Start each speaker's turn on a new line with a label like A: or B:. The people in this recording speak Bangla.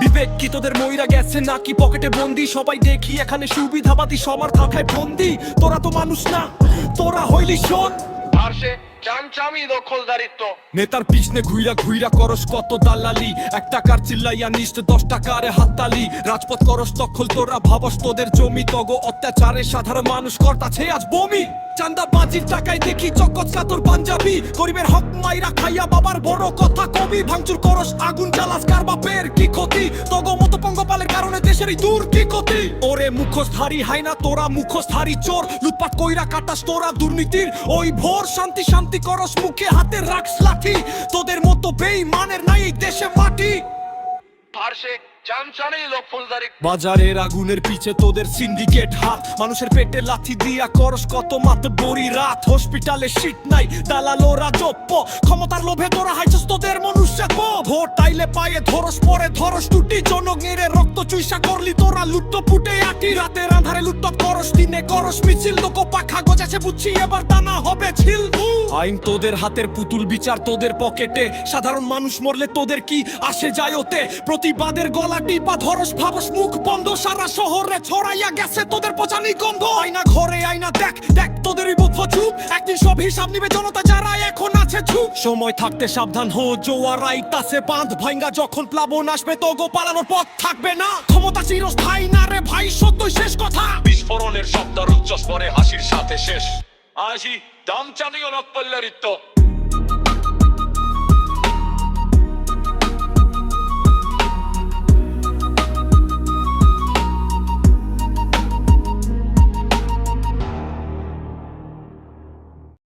A: বিবেক কি তোদের ময়রা গেছে নাকি পকেটে বন্দি? সবাই দেখি এখানে সুবিধাবাদী সবার থাকায় বন্দি। তোরা তো মানুষ না তোরা হইলি শোন।
B: আর সে চামচামি দখলদারিত্ব
A: নেতার পিছনে ঘুইরা ঘুইরা করস কত দালালি? এক টাকার চিল্লাইয়া নিস্তে দশ টাকারে হাততালি। রাজপথ করস দখল তোরা ভাবস তোদের জমি তগ অত্যাচারে সাধারণ মানুষ কর্তাছে আজ বমি। চান্দা বাজির টাকায় দেখি চকচ কাতর পাঞ্জাবি। গরিবের হক মাইরা খাইয়া বাবার বড় কথা কবি। ভাঙচুর করস, আগুন জ্বালাস, কার বাপের কি ক্ষতি? তগ মত পঙ্গপালের কারণে দেশের এই দূর কি ক্ষতি? ওরে মুখোশধারী হাই না, তোরা মুখোশধারী চোর। লুটপাট কইরা কাটাস, তোরা দুর্নীতির ওই ভোর। শান্তি শান্তি করস, মুখে হাতে রাখস লাঠি। তোদের মতো বেইমানের নাই এই বাজারের আগুনের পিছে তোদের সিন্ডিকেট হাত। মানুষের পেটে লাথি দিয়া করস কত মাত্র বড়ি রাত। হসপিটালে সিট নাই, দালালোরা জপ্প ক্ষমতার লোভে তোরা হাইছস তোদের মনুষ্য ভোট তাইলে পায়ে ধরস, পরে ধরস। টুটি জনগণের রক্ত চুইসা করলি তোরা। লুট্ট পুটে আটি, রাতের আধারে লুট্ট করস, দিনে করস। মিছিল লোক পাখা গজাছে বুঝছি, এবার দানা হবে ছিল আইন তোদের হাতের পুতুল, বিচার তোদের পকেটে। সাধারণ মানুষ মরলে তোদের কি আসে যায় ওতে প্রতিবাদের গলা টিপা ধরস, ভাবস, মুখ বন্ধ। সারা শহরে ছড়াইয়া গেছে তোদের পচানি গন্ধ। আয়না ঘরে আয়না দেখ দেখ তোদেরই বুদ্ধ চুপ। একদিন সব হিসাব নিবে জনতা যারা এখন আছে ছু সময় থাকতে সাবধান হো জোয়ার আইতাছে বাঁধ ভাঙ্গা যখন প্লাবন আসবে তো গো পালানোর পথ থাকবে না। ক্ষমতা চিরস্থায়ী না রে ভাই সত্যই শেষ কথা।
C: বিস্ফোরণের শব্দ উচ্চস্বরে হাসির সাথে শেষ। আসি দামচানি ও নকপল্লারিত্ব